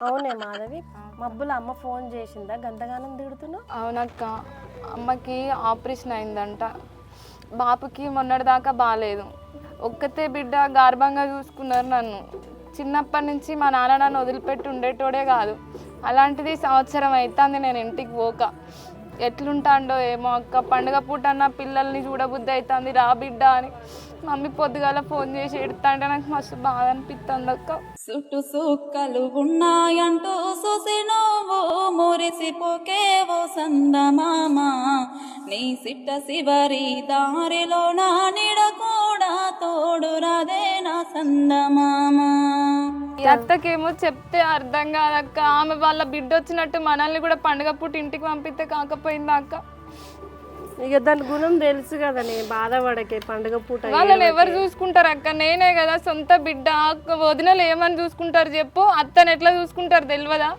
అవునే మాధవి. మబ్బుల అమ్మ ఫోన్ చేసిందా? గంతగానం తిడుతున్నావు? అవునక్క. అమ్మకి ఆపరేషన్ అయిందంట. బాపుకి మొన్నటిదాకా బాగాలేదు ఒక్కతే బిడ్డ గార్భంగా చూసుకున్నారు నన్ను. చిన్నప్పటి నుంచి మా నాన్న నన్ను వదిలిపెట్టి ఉండేటోడే కాదు. అలాంటిది సంవత్సరం అవుతుంది నేను ఇంటికి పోక. ఎట్లుంటాండో ఏమో అక్క. పండుగ పూట అన్న పిల్లల్ని చూడబుద్ధి అవుతుంది రా బిడ్డ అని మమ్మీ పొద్దుగాల ఫోన్ చేసి ఎడుతాంటే నాకు మస్తు బాధ అనిపిస్తుంది అక్క. చుట్టూ సుక్కలు ఉన్నాయంటూ చూసి నువ్వు మురిసిపోకేవో సందమామా నీ సిట్ట శివరి దారిలో నా నిడ కూడా తోడు రాదే నా సందమామ అత్తకేమో చెప్తే అర్థం కాదక్క. ఆమె వాళ్ళ బిడ్డ వచ్చినట్టు మనల్ని కూడా పండుగ పూట ఇంటికి పంపిస్తే కాకపోయిందా అక్క? ఇక దాని గుణం తెలుసు కదా నీ బాధపడకే పండుగ పూట వాళ్ళని ఎవరు చూసుకుంటారు అక్క? నేనే కదా సొంత బిడ్డ. వదినలు ఏమని చూసుకుంటారు చెప్పు. అత్తని ఎట్లా చూసుకుంటారు తెలియదా